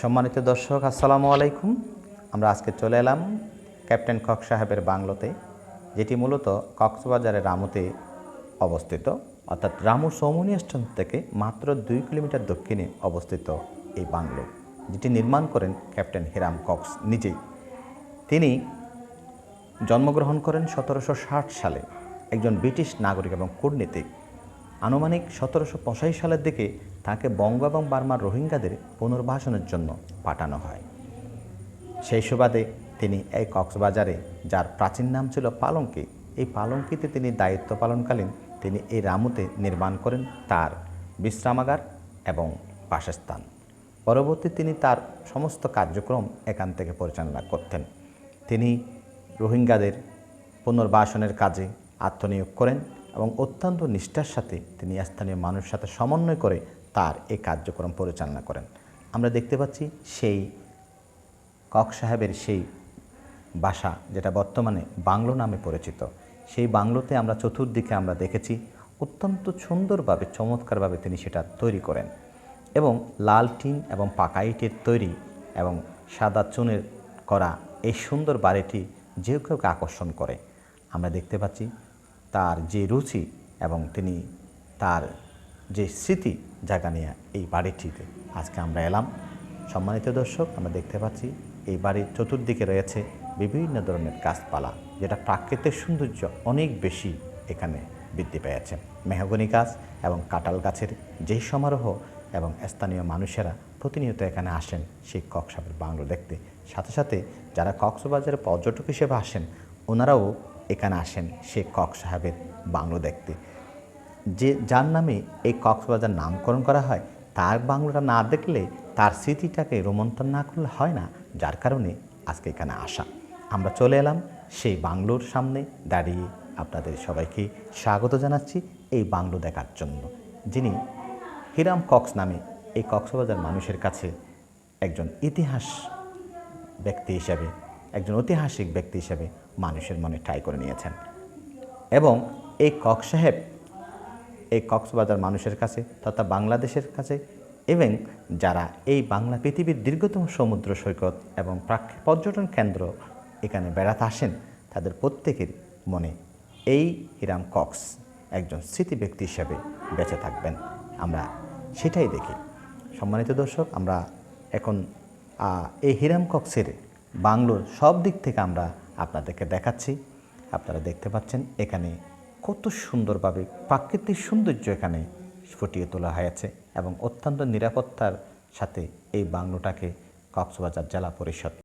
সম্মানিত দর্শক, আসসালামু আলাইকুম। আমরা আজকে চলে এলাম ক্যাপ্টেন কক সাহেবের বাংলোতে, যেটি মূলত কক্সবাজারের রামুতে অবস্থিত। অর্থাৎ রামু সৌমনি স্টেশন থেকে মাত্র দুই কিলোমিটার দক্ষিণে অবস্থিত এই বাংলো, যেটি নির্মাণ করেন ক্যাপ্টেন হিরাম কক্স নিজেই। তিনি জন্মগ্রহণ করেন সতেরোশো ষাট সালে। একজন ব্রিটিশ নাগরিক এবং কূটনীতিক। আনুমানিক সতেরোশো পঁচাশি সালের দিকে তাকে বঙ্গ এবং বার্মার রোহিঙ্গাদের পুনর্বাসনের জন্য পাঠানো হয়। সেই সুবাদে তিনি এই কক্সবাজারে, যার প্রাচীন নাম ছিল পালঙ্কি, এই পালঙ্কিতে তিনি দায়িত্ব পালনকালীন তিনি এই রামুতে নির্মাণ করেন তার বিশ্রামাগার এবং বাসস্থান। পরবর্তী তিনি তার সমস্ত কার্যক্রম এখান থেকে পরিচালনা করতেন। তিনি রোহিঙ্গাদের পুনর্বাসনের কাজে আত্মনিয়োগ করেন এবং অত্যন্ত নিষ্ঠার সাথে তিনি স্থানীয় মানুষের সাথে সমন্বয় করে তার এই কার্যক্রম পরিচালনা করেন। আমরা দেখতে পাচ্ছি সেই কক সাহেবের সেই বাসা, যেটা বর্তমানে বাংলো নামে পরিচিত। সেই বাংলোতে আমরা চতুর্দিকে আমরা দেখেছি অত্যন্ত সুন্দরভাবে, চমৎকারভাবে তিনি সেটা তৈরি করেন এবং লাল টিন এবং পাকা ইটের তৈরি এবং সাদা চুনের করা এই সুন্দর বাড়িটি যে কাউকে আকর্ষণ করে। আমরা দেখতে পাচ্ছি তার যে রুচি এবং তিনি তার যে স্মৃতি জায়গা নিয়ে এই বাড়িটিতে আজকে আমরা এলাম। সম্মানিত দর্শক, আমরা দেখতে পাচ্ছি এই বাড়ির চতুর্দিকে রয়েছে বিভিন্ন ধরনের গাছপালা, যেটা প্রাকৃতিক সৌন্দর্য অনেক বেশি এখানে বৃদ্ধি পেয়েছে। মেহগনি গাছ এবং কাঁঠাল গাছের যেই সমারোহ এবং স্থানীয় মানুষেরা প্রতিনিয়ত এখানে আসেন সেই কক্সবাজার বাংলো দেখতে। সাথে সাথে যারা কক্সবাজারে পর্যটক হিসেবে আসেন, ওনারাও এখানে আসেন সে কক সাহেবের বাংলো দেখতে। যে যার নামে এই কক্সবাজার নামকরণ করা হয়, তার বাংলোটা না দেখলে তার স্মৃতিটাকে রোমন্থন না করলে হয় না, যার কারণে আজকে এখানে আসা। আমরা চলে এলাম সেই বাংলোর সামনে, দাঁড়িয়ে আপনাদের সবাইকে স্বাগত জানাচ্ছি এই বাংলো দেখার জন্য, যিনি হিরাম কক্স নামে এই কক্সবাজার মানুষের কাছে একজন ইতিহাস ব্যক্তি হিসাবে একজন ঐতিহাসিক ব্যক্তি হিসাবে মানুষের মনে ঠাই করে নিয়েছেন। এবং এই কক সাহেব, এই কক্সবাজার মানুষের কাছে তথা বাংলাদেশের কাছে এবং যারা এই বাংলা পৃথিবীর দীর্ঘতম সমুদ্র সৈকত এবং পর্যটন কেন্দ্র এখানে বেড়াতে আসেন, তাদের প্রত্যেকের মনে এই হিরাম কক্স একজন স্মৃতি ব্যক্তি হিসাবে বেঁচে থাকবেন। আমরা সেটাই দেখি। সম্মানিত দর্শক, আমরা এখন এই হিরাম কক্সের বাংলোর সব দিক থেকে আমরা আপনাদেরকে দেখাচ্ছি। আপনারা দেখতে পাচ্ছেন এখানে কত সুন্দরভাবে প্রাকৃতিক সৌন্দর্য এখানে ফুটিয়ে তোলা হয়েছে এবং অত্যন্ত নিরাপত্তার সাথে এই বাংলোটাকে কক্সবাজার জেলা পরিষদ